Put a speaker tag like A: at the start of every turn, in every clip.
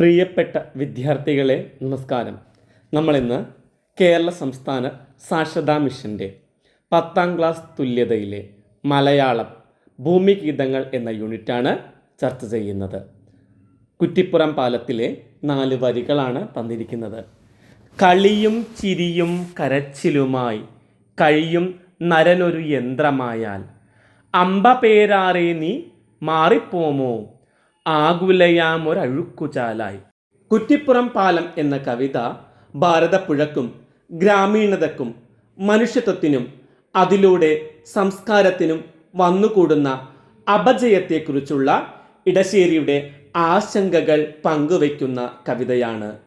A: പ്രിയപ്പെട്ട വിദ്യാർത്ഥികളെ നമസ്കാരം. നമ്മളിന്ന് കേരള സംസ്ഥാന സാക്ഷരതാ മിഷന്റെ പത്താം ക്ലാസ് തുല്യതയിലെ മലയാളം ഭൂമിഗീതങ്ങൾ എന്ന യൂണിറ്റാണ് ചർച്ച ചെയ്യുന്നത്. കുറ്റിപ്പുറം പാലത്തിലെ നാല് വരികളാണ് തന്നിരിക്കുന്നത്. കളിയും ചിരിയും കരച്ചിലുമായി കഴിയും നരനൊരു യന്ത്രമായാൽ അമ്പ പേരാറേ നീ മാറിപ്പോമോ? ആകുലയാമൊരഴുക്കുചാലായി കുറ്റിപ്പുറം പാലം എന്ന കവിത ഭാരതപ്പുഴക്കും ഗ്രാമീണതക്കും മനുഷ്യത്വത്തിനും അതിലൂടെ സംസ്കാരത്തിനും വന്നുകൂടുന്ന അപജയത്തെക്കുറിച്ചുള്ള ഇടശ്ശേരിയുടെ ആശങ്കകൾ പങ്കുവയ്ക്കുന്ന കവിതയാണ്.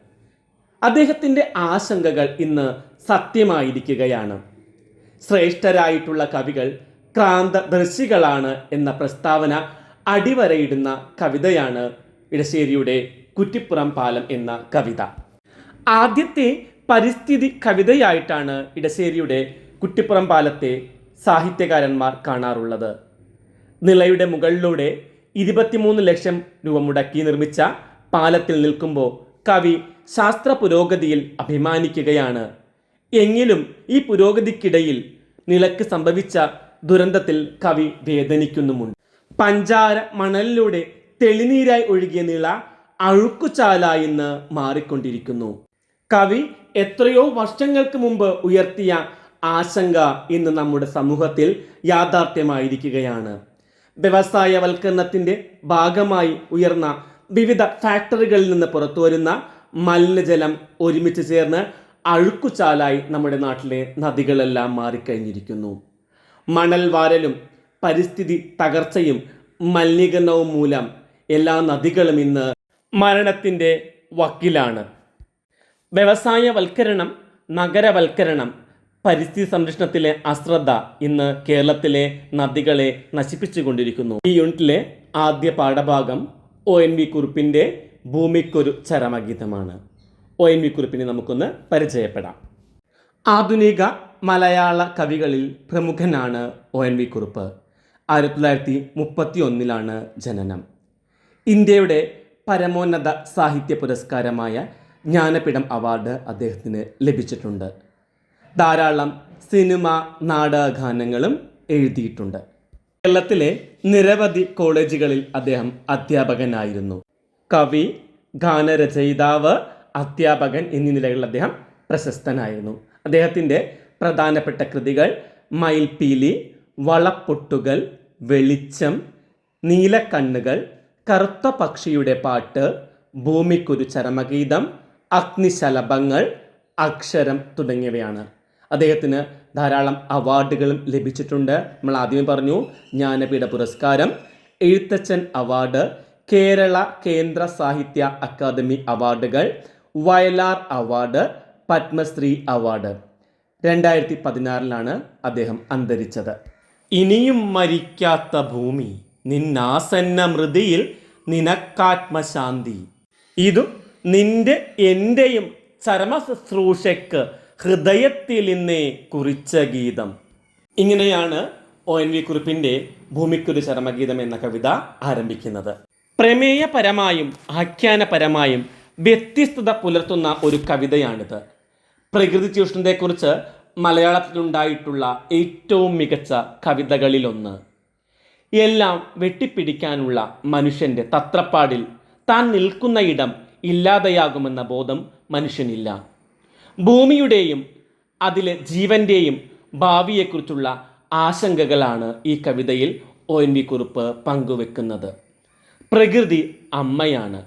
A: അദ്ദേഹത്തിന്റെ ആശങ്കകൾ ഇന്ന് സത്യമായിരിക്കുകയാണ്. ശ്രേഷ്ഠരായിട്ടുള്ള കവികൾ ക്രാന്തദർശികളാണ് എന്ന പ്രസ്താവന അടിവരയിടുന്ന കവിതയാണ് ഇടശ്ശേരിയുടെ കുറ്റിപ്പുറം പാലം എന്ന കവിത. ആദ്യത്തെ പരിസ്ഥിതി കവിതയായിട്ടാണ് ഇടശ്ശേരിയുടെ കുറ്റിപ്പുറം പാലത്തെ സാഹിത്യകാരന്മാർ കാണാറുള്ളത്. നിളയുടെ മുകളിലൂടെ ഇരുപത്തിമൂന്ന് ലക്ഷം രൂപ മുടക്കി നിർമ്മിച്ച പാലത്തിൽ നിൽക്കുമ്പോൾ കവി ശാസ്ത്ര പുരോഗതിയിൽ അഭിമാനിക്കുകയാണ്. എങ്കിലും ഈ പുരോഗതിക്കിടയിൽ നിലയ്ക്ക് സംഭവിച്ച ദുരന്തത്തിൽ കവി വേദനിക്കുന്നുമുണ്ട്. പഞ്ചാര മണലിലൂടെ തെളിനീരായി ഒഴുകിയ നീള അഴുക്കുചാലായി ഇന്ന് മാറിക്കൊണ്ടിരിക്കുന്നു. കവി എത്രയോ വർഷങ്ങൾക്ക് മുമ്പ് ഉയർത്തിയ ആശങ്ക ഇന്ന് നമ്മുടെ സമൂഹത്തിൽ യാഥാർത്ഥ്യമായിരിക്കുകയാണ്. വ്യവസായവൽക്കരണത്തിന്റെ ഭാഗമായി ഉയർന്ന വിവിധ ഫാക്ടറികളിൽ നിന്ന് പുറത്തു വരുന്ന മലിനജലം ഒരുമിച്ച് ചേർന്ന് അഴുക്കുചാലായി നമ്മുടെ നാട്ടിലെ നദികളെല്ലാം മാറിക്കഴിഞ്ഞിരിക്കുന്നു. മണൽ വാരലും പരിസ്ഥിതി തകർച്ചയും മലിനീകരണവും മൂലം എല്ലാ നദികളും ഇന്ന് മരണത്തിന്റെ വക്കിലാണ്. വ്യവസായവൽക്കരണം നഗരവൽക്കരണം പരിസ്ഥിതി സംരക്ഷണത്തിലെ അശ്രദ്ധ ഇന്ന് കേരളത്തിലെ നദികളെ നശിപ്പിച്ചുകൊണ്ടിരിക്കുന്നു. ഈ യൂണിറ്റിലെ ആദ്യ പാഠഭാഗം ഒ എൻ വി കുറിപ്പിന്റെ ഭൂമിക്കൊരു ചരമഗീതമാണ്. ഒ എൻ വി കുറിപ്പിനെ നമുക്കൊന്ന് പരിചയപ്പെടാം. ആധുനിക മലയാള കവികളിൽ പ്രമുഖനാണ് ഒ എൻ വി കുറുപ്പ്. ആയിരത്തി തൊള്ളായിരത്തി മുപ്പത്തി ഒന്നിലാണ് ജനനം. ഇന്ത്യയുടെ പരമോന്നത സാഹിത്യ പുരസ്കാരമായ ജ്ഞാനപീഠം അവാർഡ് അദ്ദേഹത്തിന് ലഭിച്ചിട്ടുണ്ട്. ധാരാളം സിനിമ നാടകഗാനങ്ങളും എഴുതിയിട്ടുണ്ട്. കേരളത്തിലെ നിരവധി കോളേജുകളിൽ അദ്ദേഹം അധ്യാപകനായിരുന്നു. കവി ഗാനരചയിതാവ് അധ്യാപകൻ എന്നീ നിലകളിൽ അദ്ദേഹം പ്രശസ്തനായിരുന്നു. അദ്ദേഹത്തിന്റെ പ്രധാനപ്പെട്ട കൃതികൾ മയിൽപീലി വളപ്പൊട്ടുകൾ വെളിച്ചം നീലക്കണ്ണുകൾ കറുത്ത പക്ഷിയുടെ പാട്ട് ഭൂമിക്കൊരു ചരമഗീതം അഗ്നിശലഭങ്ങൾ അക്ഷരം തുടങ്ങിയവയാണ്. അദ്ദേഹത്തിന് ധാരാളം അവാർഡുകളും ലഭിച്ചിട്ടുണ്ട്. നമ്മൾ ആദ്യമേ പറഞ്ഞു ജ്ഞാനപീഠ പുരസ്കാരം എഴുത്തച്ഛൻ അവാർഡ് കേരള കേന്ദ്ര സാഹിത്യ അക്കാദമി അവാർഡുകൾ വയലാർ അവാർഡ് പത്മശ്രീ അവാർഡ്. രണ്ടായിരത്തി പതിനാറിലാണ് അദ്ദേഹം അന്തരിച്ചത്. ഇനിയും മരിക്കാത്ത ഭൂമി നിന്നാസന്ന മൃതിയിൽ നിനക്കാത്മശാന്തി. ഇതും നിന്റെ എന്റെയും ചരമശുശ്രൂഷയ്ക്ക് ഹൃദയത്തിൽ നിന്നേ കുറിച്ച ഗീതം. ഇങ്ങനെയാണ് ഒ എൻ വി കുറിപ്പിന്റെ ഭൂമിക്കൊരു ചരമഗീതം എന്ന കവിത ആരംഭിക്കുന്നത്. പ്രമേയപരമായും ആഖ്യാനപരമായും വ്യത്യസ്തത പുലർത്തുന്ന ഒരു കവിതയാണിത്. പ്രകൃതി ചൂഷണത്തെക്കുറിച്ച് മലയാളത്തിലുണ്ടായിട്ടുള്ള ഏറ്റവും മികച്ച കവിതകളിലൊന്ന്. എല്ലാം വെട്ടിപ്പിടിക്കാനുള്ള മനുഷ്യന്റെ തത്രപ്പാടിൽ താൻ നിൽക്കുന്ന ഇടം ഇല്ലാതെയാകുമെന്ന ബോധം മനുഷ്യനില്ല. ഭൂമിയുടെയും അതിലെ ജീവന്റെയും ഭാവിയെക്കുറിച്ചുള്ള ആശങ്കകളാണ് ഈ കവിതയിൽ ഒ എൻ വി കുറിപ്പ് പങ്കുവെക്കുന്നത്. പ്രകൃതി അമ്മയാണ്.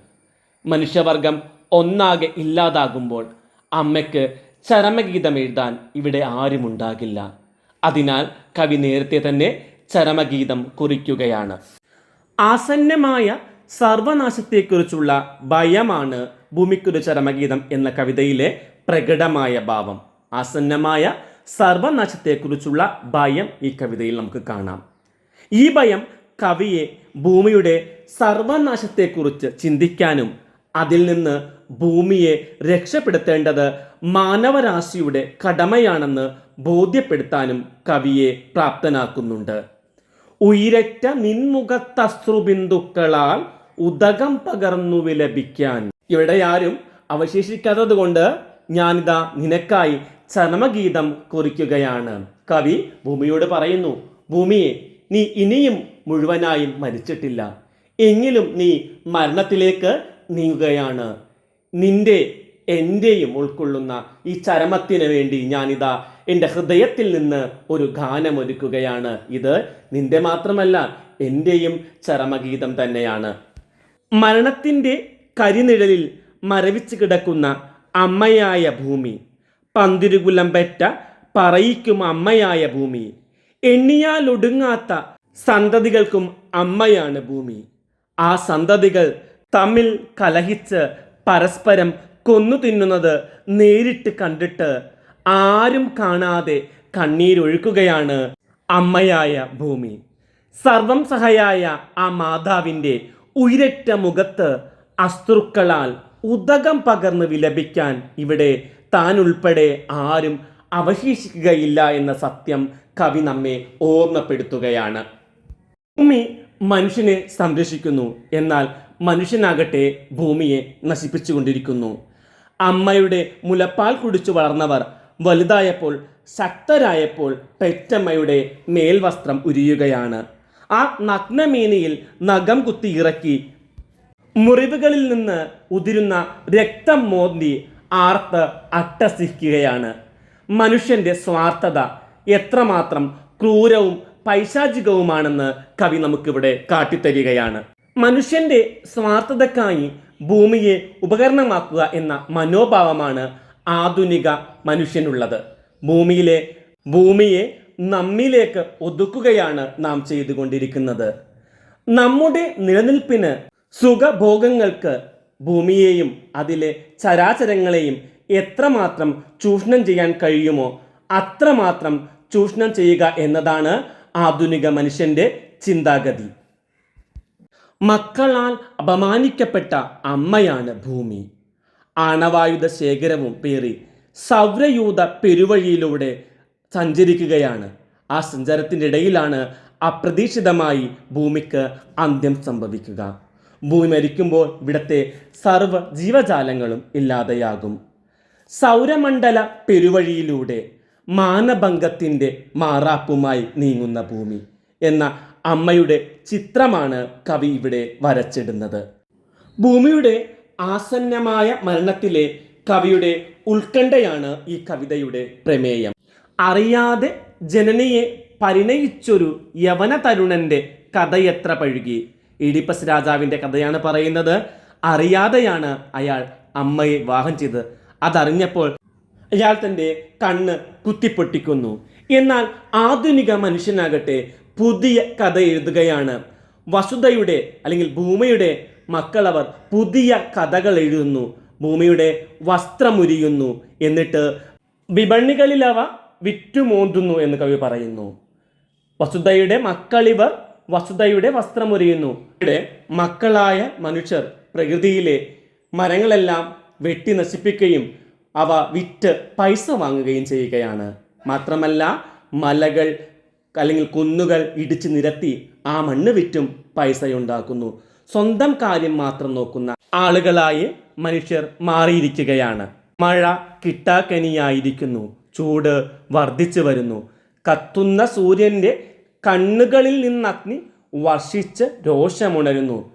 A: മനുഷ്യവർഗം ഒന്നാകെ ഇല്ലാതാകുമ്പോൾ അമ്മയ്ക്ക് ചരമഗീതം എഴുതാൻ ഇവിടെ ആരുമുണ്ടാകില്ല. അതിനാൽ കവി നേരത്തെ തന്നെ ചരമഗീതം കുറിക്കുകയാണ്. ആസന്നമായ സർവനാശത്തെക്കുറിച്ചുള്ള ഭയമാണ് ഭൂമിക്കൊരു ചരമഗീതം എന്ന കവിതയിലെ പ്രകടമായ ഭാവം. ആസന്നമായ സർവനാശത്തെക്കുറിച്ചുള്ള ഭയം ഈ കവിതയിൽ നമുക്ക് കാണാം. ഈ ഭയം കവിയെ ഭൂമിയുടെ സർവനാശത്തെക്കുറിച്ച് ചിന്തിക്കാനും അതിൽ നിന്ന് ഭൂമിയെ രക്ഷപ്പെടുത്തേണ്ടത് മാനവരാശിയുടെ കടമയാണെന്ന് ബോധ്യപ്പെടുത്താനും കവിയെ പ്രാപ്തനാക്കുന്നുണ്ട്. ഉയരറ്റ നിൻമുഖത്തശ്രുബിന്ദുക്കളാൽ ഉദകം പകർന്നു വിലപിക്കാൻ. ഇവിടെ ആരും അവശേഷിക്കാത്തത് കൊണ്ട് ഞാനിതാ നിനക്കായി ചരമഗീതം കുറിക്കുകയാണ്. കവി ഭൂമിയോട് പറയുന്നു ഭൂമിയെ നീ ഇനിയും മുഴുവനായും മരിച്ചിട്ടില്ല. എങ്കിലും നീ മരണത്തിലേക്ക് നീങ്ങുകയാണ്. നിന്റെ എന്റെയും ഉൾക്കൊള്ളുന്ന ഈ ചരമത്തിന് വേണ്ടി ഞാനിതാ എന്റെ ഹൃദയത്തിൽ നിന്ന് ഒരു ഗാനമൊരുക്കുകയാണ്. ഇത് നിന്റെ മാത്രമല്ല എന്റെയും ചരമഗീതം തന്നെയാണ്. മരണത്തിന്റെ കരിനിഴലിൽ മരവിച്ച് കിടക്കുന്ന അമ്മയായ ഭൂമി പന്തിരുകുലം പെറ്റ പറയിക്കും അമ്മയായ ഭൂമി എണ്ണിയാലൊടുങ്ങാത്ത സന്തതികൾക്കും അമ്മയാണ് ഭൂമി. ആ സന്തതികൾ തമ്മിൽ കലഹിച്ച് പരസ്പരം കൊന്നു തിന്നുന്നത് നേരിട്ട് കണ്ടിട്ട് ആരും കാണാതെ കണ്ണീരൊഴുക്കുകയാണ് അമ്മയായ ഭൂമി. സർവം സഹയായ ആ മാതാവിന്റെ ഉയരറ്റ മുഖത്ത് അസ്ത്രുക്കളാൽ ഉദകം പകർന്ന് വിലപിക്കാൻ ഇവിടെ താൻ ഉൾപ്പെടെ ആരും അവശേഷിക്കുകയില്ല എന്ന സത്യം കവി നമ്മെ ഓർമ്മപ്പെടുത്തുകയാണ്. ഭൂമി മനുഷ്യനെ സംരക്ഷിക്കുന്നു എന്നാൽ മനുഷ്യനാകട്ടെ ഭൂമിയെ നശിപ്പിച്ചുകൊണ്ടിരിക്കുന്നു. അമ്മയുടെ മുലപ്പാൽ കുടിച്ചു വളർന്നവർ വലുതായപ്പോൾ ശക്തരായപ്പോൾ പെറ്റമ്മയുടെ മേൽവസ്ത്രം ഉരിയുകയാണ്. ആ നഗ്നമേനിയിൽ നഖം കുത്തി ഇറക്കി മുറിവുകളിൽ നിന്ന് ഉതിരുന്ന രക്തം മോന്തി ആർത്ത് അട്ടസിക്കുകയാണ്. മനുഷ്യന്റെ സ്വാർത്ഥത എത്രമാത്രം ക്രൂരവും പൈശാചികവുമാണെന്ന് കവി നമുക്കിവിടെ കാട്ടിത്തരികയാണ്. മനുഷ്യന്റെ സ്വാർത്ഥതക്കായി ഭൂമിയെ ഉപകരണമാക്കുക എന്ന മനോഭാവമാണ് ആധുനിക മനുഷ്യനുള്ളത്. ഭൂമിയിലെ ഭൂമിയെ നമ്മിലേക്ക് ഒതുക്കുകയാണ് നാം ചെയ്തുകൊണ്ടിരിക്കുന്നത്. നമ്മുടെ നിലനിൽപ്പിന് സുഖഭോഗങ്ങൾക്ക് ഭൂമിയെയും അതിലെ ചരാചരങ്ങളെയും എത്രമാത്രം ചൂഷണം ചെയ്യാൻ കഴിയുമോ അത്രമാത്രം ചൂഷണം ചെയ്യുക എന്നതാണ് ആധുനിക മനുഷ്യന്റെ ചിന്താഗതി. മക്കളാൽ അപമാനിക്കപ്പെട്ട അമ്മയാണ് ഭൂമി. ആണവായുധ ശേഖരവും പേറി സൗരയൂഥ പെരുവഴിയിലൂടെ സഞ്ചരിക്കുകയാണ്. ആ സഞ്ചാരത്തിന്റെ ഇടയിലാണ് അപ്രതീക്ഷിതമായി ഭൂമിക്ക് അന്ത്യം സംഭവിക്കുക. ഭൂമി മരിക്കുമ്പോൾ ഇവിടുത്തെ സർവ ജീവജാലങ്ങളും ഇല്ലാതെയാകും. സൗരമണ്ഡല പെരുവഴിയിലൂടെ മാനഭംഗത്തിന്റെ മാറാപ്പുമായി നീങ്ങുന്ന ഭൂമി എന്ന അമ്മയുടെ ചിത്രമാണ് കവി ഇവിടെ വരച്ചിടുന്നത്. ഭൂമിയുടെ ആസന്നമായ മരണത്തിലെ കവിയുടെ ഉത്കണ്ഠയാണ് ഈ കവിതയുടെ പ്രമേയം. അറിയാതെ ജനനിയെ പരിണയിച്ചൊരു യവന തരുണന്റെ കഥയെത്ര പഴുകി. ഇഡിപ്പസ് രാജാവിന്റെ കഥയാണ് പറയുന്നത്. അറിയാതെയാണ് അയാൾ അമ്മയെ വിവാഹം ചെയ്തത്. അതറിഞ്ഞപ്പോൾ അയാൾ തന്റെ കണ്ണ് കുത്തിപ്പൊട്ടിക്കുന്നു. എന്നാൽ ആധുനിക മനുഷ്യനാകട്ടെ പുതിയ കഥ എഴുതുകയാണ്. വസുധയുടെ അല്ലെങ്കിൽ ഭൂമിയുടെ മക്കളവർ പുതിയ കഥകൾ എഴുതുന്നു. ഭൂമിയുടെ വസ്ത്രമുരിയുന്നു. എന്നിട്ട് വിപണികളിൽ അവ വിറ്റുമോന്തുന്നു എന്ന് കവി പറയുന്നു. വസുധയുടെ മക്കളിവർ വസുധയുടെ വസ്ത്രമൊരിയുന്നു. ഇവിടെ മക്കളായ മനുഷ്യർ പ്രകൃതിയിലെ മരങ്ങളെല്ലാം വെട്ടി നശിപ്പിക്കുകയും അവ വിറ്റ് പൈസ വാങ്ങുകയും ചെയ്യുകയാണ്. മാത്രമല്ല മലകൾ അല്ലെങ്കിൽ കുന്നുകൾ ഇടിച്ചു നിരത്തി ആ മണ്ണ് വിറ്റും പൈസയുണ്ടാക്കുന്നു. സ്വന്തം കാര്യം മാത്രം നോക്കുന്ന ആളുകളായി മനുഷ്യർ മാറിയിരിക്കുകയാണ്. മഴ കിട്ടാക്കനിയായിരിക്കുന്നു. ചൂട് വർദ്ധിച്ചു വരുന്നു. കത്തുന്ന സൂര്യന്റെ കണ്ണുകളിൽ നിന്ന് അഗ്നി വർഷിച്ച് രോഷമുണരുന്നു.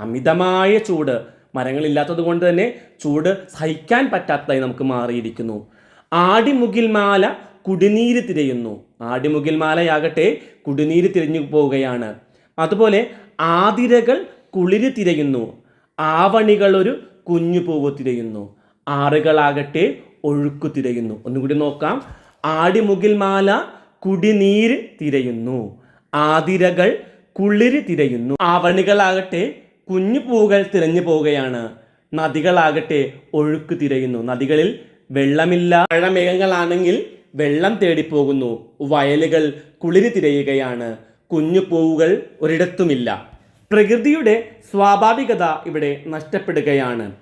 A: അമിതമായ ചൂട്. മരങ്ങളില്ലാത്തത് കൊണ്ട് തന്നെ ചൂട് സഹിക്കാൻ പറ്റാത്തതായി നമുക്ക് മാറിയിരിക്കുന്നു. ആടിമുകിൽമാല കുടിനീര് തിരയുന്നു. ആടിമുകിൽമാലയാകട്ടെ കുടിനീര് തിരഞ്ഞു പോവുകയാണ്. അതുപോലെ ആതിരകൾ കുളിര് തിരയുന്നു. ആവണികൾ ഒരു കുഞ്ഞു പൂവ് തിരയുന്നു. ആറുകളാകട്ടെ ഒഴുക്കു തിരയുന്നു. ഒന്നുകൂടി നോക്കാം. ആടിമുകിൽ മാല കുടിനീര് തിരയുന്നു. ആതിരകൾ കുളിര് തിരയുന്നു. ആവണികളാകട്ടെ കുഞ്ഞു പൂവുകൾ തിരഞ്ഞു പോവുകയാണ്. നദികളാകട്ടെ ഒഴുക്ക് തിരയുന്നു. നദികളിൽ വെള്ളമില്ല. മഴമേഘങ്ങളാണെങ്കിൽ വെള്ളം തേടിപ്പോകുന്നു. വയലുകൾ കുളിരി തിരയുകയാണ്. കുഞ്ഞു പൂവുകൾ ഒരിടത്തുമില്ല. പ്രകൃതിയുടെ സ്വാഭാവികത ഇവിടെ നഷ്ടപ്പെടുകയാണ്.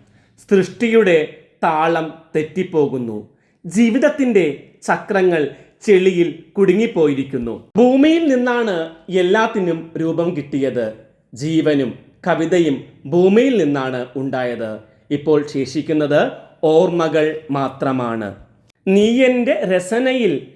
A: സൃഷ്ടിയുടെ താളം തെറ്റിപ്പോകുന്നു. ജീവിതത്തിന്റെ ചക്രങ്ങൾ ചെളിയിൽ കുടുങ്ങിപ്പോയിരിക്കുന്നു. ഭൂമിയിൽ നിന്നാണ് എല്ലാത്തിനും രൂപം കിട്ടിയത്. ജീവനും കവിതയും ഭൂമിയിൽ നിന്നാണ് ഉണ്ടായത്. ഇപ്പോൾ ശേഷിക്കുന്നത് ഓർമ്മകൾ മാത്രമാണ്. നീ എന്റെ രസനയിൽ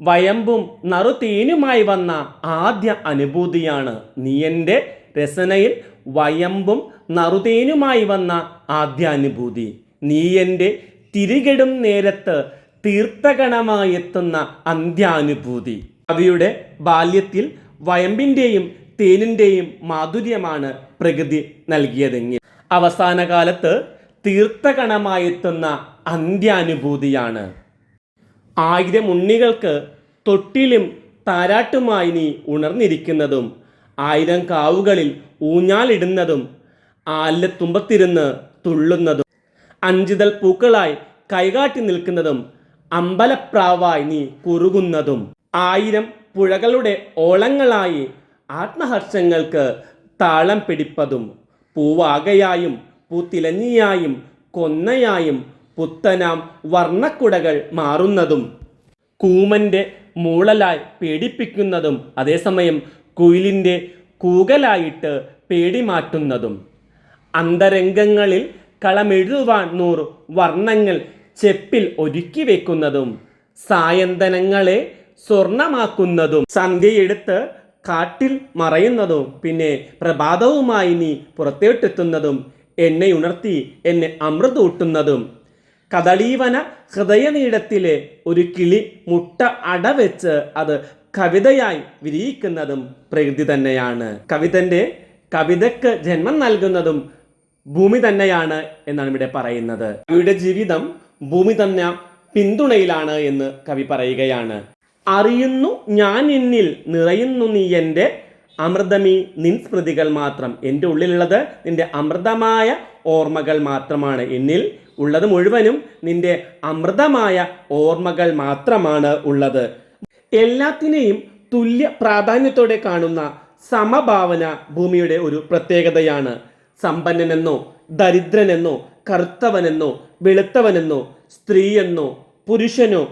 A: വയമ്പും നറുതീനുമായി വന്ന ആദ്യ അനുഭൂതിയാണ്. നീ എന്റെ രസനയിൽ വയമ്പും നറുതേനുമായി വന്ന ആദ്യ അനുഭൂതി. നീ എന്റെ തിരികെടും നേരത്ത് തീർത്ഥഗണമായി എത്തുന്ന അന്ത്യാനുഭൂതി. കവിയുടെ ബാല്യത്തിൽ വയമ്പിന്റെയും തേനിന്റെയും മാധുര്യമാണ് പ്രകൃതി നൽകിയതെങ്കിൽ അവസാന കാലത്ത് തീർത്ഥകണമായെത്തുന്ന അന്ത്യാനുഭൂതിയാണ്. ആയിരം ഉണ്ണികൾക്ക് തൊട്ടിലും താരാട്ടുമായി നീ ഉണർന്നിരിക്കുന്നതും ആയിരം കാവുകളിൽ ഊഞ്ഞാലിടുന്നതും ആലത്തുമ്പത്തിരുന്ന് തുള്ളുന്നതും അഞ്ചിതൽ പൂക്കളായി കൈകാട്ടി നിൽക്കുന്നതും അമ്പലപ്രാവായി നീ കുറുകുന്നതും. ആയിരം പുഴകളുടെ ഓളങ്ങളായി ആത്മഹർഷങ്ങൾക്ക് താളം പിടിപ്പതും പൂവാകയായും പൂത്തിലഞ്ഞിയായും കൊന്നയായും പുത്തനാം വർണക്കുടകൾ മാറുന്നതും കൂമന്റെ മൂളലായി പേടിപ്പിക്കുന്നതും അതേസമയം കുയിലിന്റെ കൂകലായിട്ട് പേടിമാറ്റുന്നതും. അന്തരംഗങ്ങളിൽ കളമെഴുതുവാൻ നൂറ് വർണങ്ങൾ ചെപ്പിൽ ഒരുക്കി വെക്കുന്നതും സായന്തനങ്ങളെ സ്വർണമാക്കുന്നതും. സന്ധ്യയെടുത്ത് കാട്ടിൽ മറയുന്നതും പിന്നെ പ്രഭാതവുമായി നീ പുറത്തേട്ടെത്തുന്നതും എന്നെ ഉണർത്തി എന്നെ അമൃതൂട്ടുന്നതും. കദളീവന ഹൃദയനീടത്തിലെ ഒരു കിളി മുട്ട അടവെച്ച് അത് കവിതയായി വിരിയിക്കുന്നതും പ്രകൃതി തന്നെയാണ്. കവിതന്റെ കവിതയ്ക്ക് ജന്മം നൽകുന്നതും ഭൂമി തന്നെയാണ് എന്നാണ് ഇവിടെ പറയുന്നത്. കവിയുടെ ജീവിതം ഭൂമി തന്നെ പിന്തുണയിലാണ് എന്ന് കവി പറയുകയാണ്. അറിയുന്നു ഞാൻ എന്നിൽ നിറയുന്നു നീ എന്റെ. അമൃതമീ നിൻ സ്മൃതികൾ മാത്രം. എന്റെ ഉള്ളിലുള്ളത് നിന്റെ അമൃതമായ ഓർമ്മകൾ മാത്രമാണ്. എന്നിൽ ഉള്ളത് മുഴുവനും നിന്റെ അമൃതമായ ഓർമ്മകൾ മാത്രമാണ് ഉള്ളത്. എല്ലാത്തിനെയും തുല്യ പ്രാധാന്യത്തോടെ കാണുന്ന സമഭാവന ഭൂമിയുടെ ഒരു പ്രത്യേകതയാണ്. സമ്പന്നനെന്നോ ദരിദ്രനെന്നോ കറുത്തവനെന്നോ വെളുത്തവനെന്നോ സ്ത്രീയെന്നോ പുരുഷനോ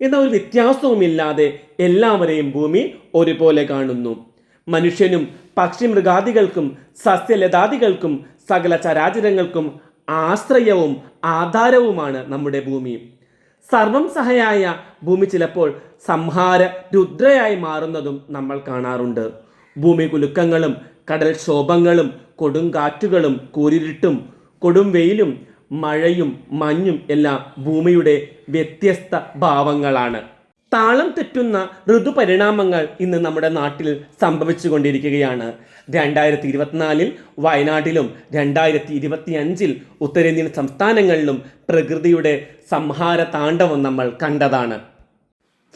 A: എന്ന ഒരു വ്യത്യാസവുമില്ലാതെ എല്ലാവരെയും ഭൂമി ഒരുപോലെ കാണുന്നു. മനുഷ്യനും പക്ഷിമൃഗാദികൾക്കും സസ്യലതാദികൾക്കും സകല ചരാചരങ്ങൾക്കും ആശ്രയവും ആധാരവുമാണ് നമ്മുടെ ഭൂമി. സർവം സഹയായ ഭൂമി ചിലപ്പോൾ സംഹാര രുദ്രയായി മാറുന്നതും നമ്മൾ കാണാറുണ്ട്. ഭൂമി കുലുക്കങ്ങളും കടൽ കടൽക്ഷോഭങ്ങളും കൊടുങ്കാറ്റുകളും കൂരിരുട്ടും കൊടും വെയിലും മഴയും മഞ്ഞും എല്ലാം ഭൂമിയുടെ വ്യത്യസ്ത ഭാവങ്ങളാണ്. താളം തെറ്റുന്ന ഋതുപരിണാമങ്ങൾ ഇന്ന് നമ്മുടെ നാട്ടിൽ സംഭവിച്ചു കൊണ്ടിരിക്കുകയാണ് രണ്ടായിരത്തി ഇരുപത്തിനാലിൽ വയനാട്ടിലും രണ്ടായിരത്തി ഇരുപത്തി അഞ്ചിൽ ഉത്തരേന്ത്യൻ സംസ്ഥാനങ്ങളിലും പ്രകൃതിയുടെ സംഹാര താണ്ഡവം നമ്മൾ കണ്ടതാണ്.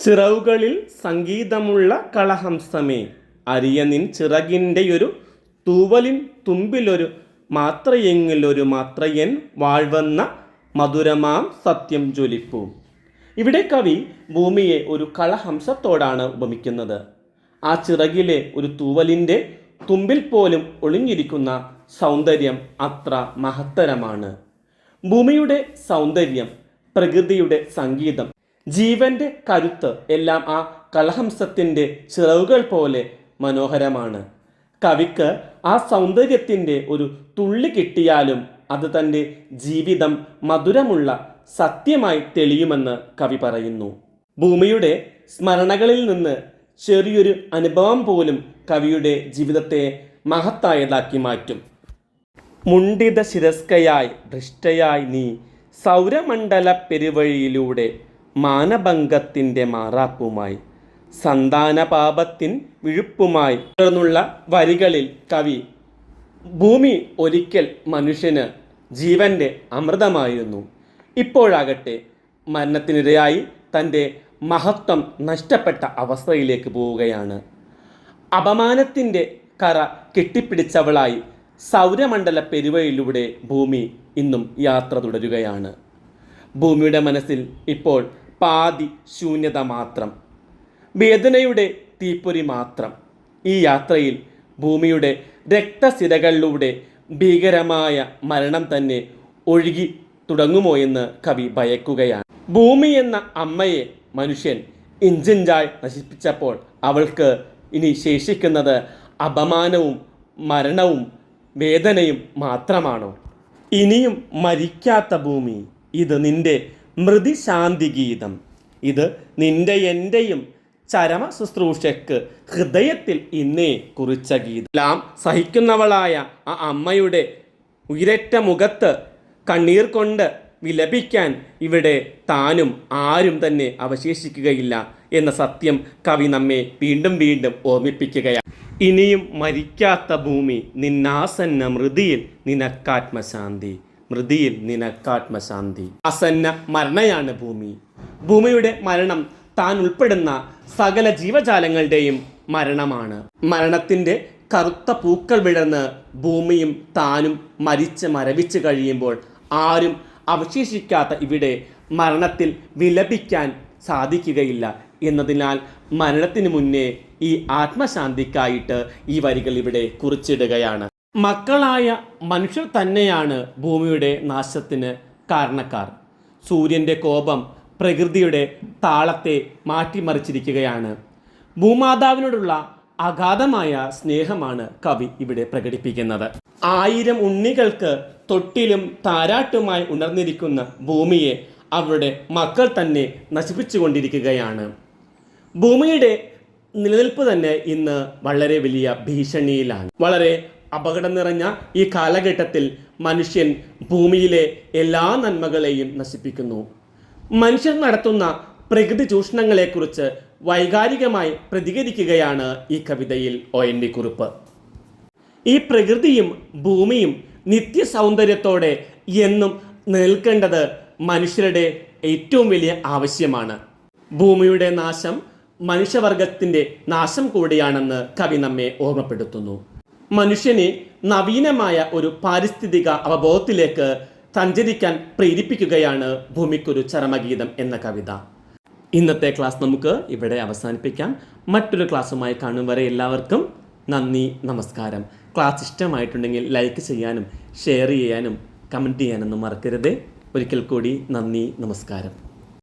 A: ചിറവുകളിൽ സംഗീതമുള്ള കളഹംസമേ. അരിയനിൻ ചിറകിന്റെ ഒരു തൂവലിൻ തുമ്പിലൊരു മാത്രയെങ്കിലൊരു മാത്രയൻ വാഴ്വന്ന മധുരമാം സത്യം ജ്വലിപ്പൂ. ഇവിടെ കവി ഭൂമിയെ ഒരു കളഹംസത്തോടാണ് ഉപമിക്കുന്നത്. ആ ചിറകിലെ ഒരു തൂവലിന്റെ തുമ്പിൽ പോലും ഒളിഞ്ഞിരിക്കുന്ന സൗന്ദര്യം അത്ര മഹത്തരമാണ്. ഭൂമിയുടെ സൗന്ദര്യം പ്രകൃതിയുടെ സംഗീതം ജീവന്റെ കരുത്ത് എല്ലാം ആ കളഹംസത്തിന്റെ ചിറവുകൾ പോലെ മനോഹരമാണ്. കവിക്ക് ആ സൗന്ദര്യത്തിന്റെ ഒരു തുള്ളി കിട്ടിയാലും അത് തന്റെ ജീവിതം മധുരമുള്ള സത്യമായി തെളിയുമെന്ന് കവി പറയുന്നു. ഭൂമിയുടെ സ്മരണകളിൽ നിന്ന് ചെറിയൊരു അനുഭവം പോലും കവിയുടെ ജീവിതത്തെ മഹത്തായതാക്കി മാറ്റും. മുണ്ടിത ശിരസ്കയായി ദൃഷ്ടയായി നീ സൗരമണ്ഡല പെരുവഴിയിലൂടെ മാനഭംഗത്തിന്റെ മാറാപ്പുമായി സന്താനപാപത്തിൻ വിഴുപ്പുമായി തുടർന്നുള്ള വരികളിൽ കവി ഭൂമി ഒരിക്കൽ മനുഷ്യന് ജീവന്റെ അമൃതമായിരുന്നു. ഇപ്പോഴാകട്ടെ മരണത്തിനിരയായി തന്റെ മഹത്വം നഷ്ടപ്പെട്ട അവസ്ഥയിലേക്ക് പോവുകയാണ്. അപമാനത്തിന്റെ കറ കെട്ടിപ്പിടിച്ചവളായി സൗരമണ്ഡല പെരുവയിലൂടെ ഭൂമി ഇന്നും യാത്ര തുടരുകയാണ്. ഭൂമിയുടെ മനസ്സിൽ ഇപ്പോൾ പാതി ശൂന്യത മാത്രം. വേദനയുടെ തീപ്പൊരി മാത്രം. ഈ യാത്രയിൽ ഭൂമിയുടെ രക്തസിരകളിലൂടെ ഭീകരമായ മരണം തന്നെ ഒഴുകി തുടങ്ങുമോ എന്ന് കവി ഭയക്കുകയാണ്. ഭൂമി എന്ന അമ്മയെ മനുഷ്യൻ ഇഞ്ചിഞ്ചായി നശിപ്പിച്ചപ്പോൾ അവൾക്ക് ഇനി ശേഷിക്കുന്നത് അപമാനവും മരണവും വേദനയും മാത്രമാണോ? ഇനിയും മരിക്കാത്ത ഭൂമി ഇത് നിന്റെ മൃതിശാന്തി ഗീതം. ഇത് നിന്റെ എന്റെയും ചരമ ശുശ്രൂഷയ്ക്ക് ഹൃദയത്തിൽ ഇന്നേ കുറിച്ച ഗീതം. എല്ലാം സഹിക്കുന്നവളായ ആ അമ്മയുടെ ഉയരറ്റ മുഖത്ത് കണ്ണീർ കൊണ്ട് വിലപിക്കാൻ ഇവിടെ താനും ആരും തന്നെ അവശേഷിക്കുകയില്ല എന്ന സത്യം കവി നമ്മെ വീണ്ടും വീണ്ടും ഓർമ്മിപ്പിക്കുകയാണ്. ഇനിയും മരിക്കാത്ത ഭൂമി നിന്നാസന്ന മൃതിയിൽ നിനക്കാത്മശാന്തി മൃതിയിൽ നിനക്കാത്മശാന്തി. ആസന്ന മരണയാണ് ഭൂമി. ഭൂമിയുടെ മരണം താൻ ഉൾപ്പെടുന്ന സകല ജീവജാലങ്ങളുടെയും മരണമാണ്. മരണത്തിന്റെ കറുത്ത പൂക്കൾ വിടർന്ന് ഭൂമിയും താനും മരിച്ച് മരവിച്ച് കഴിയുമ്പോൾ ആരും അവശേഷിക്കാത്ത ഇവിടെ മരണത്തിൽ വിലപിക്കാൻ സാധിക്കുകയില്ല. എന്നതിനാൽ മരണത്തിന് മുന്നേ ഈ ആത്മശാന്തിക്കായിട്ട് ഈ വരികൾ ഇവിടെ കുറിച്ചിടുകയാണ്. മക്കളായ മനുഷ്യർ തന്നെയാണ് ഭൂമിയുടെ നാശത്തിന് കാരണക്കാർ. സൂര്യന്റെ കോപം പ്രകൃതിയുടെ താളത്തെ മാറ്റിമറിച്ചിരിക്കുകയാണ്. ഭൂമാതാവിനോടുള്ള അഗാധമായ സ്നേഹമാണ് കവി ഇവിടെ പ്രകടിപ്പിക്കുന്നത്. ആയിരം ഉണ്ണികൾക്ക് തൊട്ടിലും താരാട്ടുമായി ഉണർന്നിരിക്കുന്ന ഭൂമിയെ അവരുടെ മക്കൾ തന്നെ നശിപ്പിച്ചുകൊണ്ടിരിക്കുകയാണ്. ഭൂമിയുടെ നിലനിൽപ്പ് തന്നെ ഇന്ന് വളരെ വലിയ ഭീഷണിയിലാണ്. വളരെ അപകടം നിറഞ്ഞ ഈ കാലഘട്ടത്തിൽ മനുഷ്യൻ ഭൂമിയിലെ എല്ലാ നന്മകളെയും നശിപ്പിക്കുന്നു. മനുഷ്യർ നടത്തുന്ന പ്രകൃതി ചൂഷണങ്ങളെക്കുറിച്ച് വൈകാരികമായി പ്രതികരിക്കുകയാണ് ഈ കവിതയിൽ ഒ എൻ വി കുറിപ്പ്. ഈ പ്രകൃതിയും ഭൂമിയും നിത്യ സൗന്ദര്യത്തോടെ എന്നും നിൽക്കേണ്ടത് മനുഷ്യരുടെ ഏറ്റവും വലിയ ആവശ്യമാണ്. ഭൂമിയുടെ നാശം മനുഷ്യവർഗത്തിന്റെ നാശം കൂടിയാണെന്ന് കവി നമ്മെ ഓർമ്മപ്പെടുത്തുന്നു. മനുഷ്യനെ നവീനമായ ഒരു പാരിസ്ഥിതിക അവബോധത്തിലേക്ക് സഞ്ചരിക്കാൻ പ്രേരിപ്പിക്കുകയാണ് ഭൂമിക്കൊരു ചരമഗീതം എന്ന കവിത. ഇന്നത്തെ ക്ലാസ് നമുക്ക് ഇവിടെ അവസാനിപ്പിക്കാം. മറ്റൊരു ക്ലാസ്സുമായി കാണും വരെ എല്ലാവർക്കും നന്ദി നമസ്കാരം. ക്ലാസ് ഇഷ്ടമായിട്ടുണ്ടെങ്കിൽ ലൈക്ക് ചെയ്യാനും ഷെയർ ചെയ്യാനും കമന്റ് ചെയ്യാനൊന്നും മറക്കരുത്. ഒരിക്കൽ കൂടി നന്ദി നമസ്കാരം.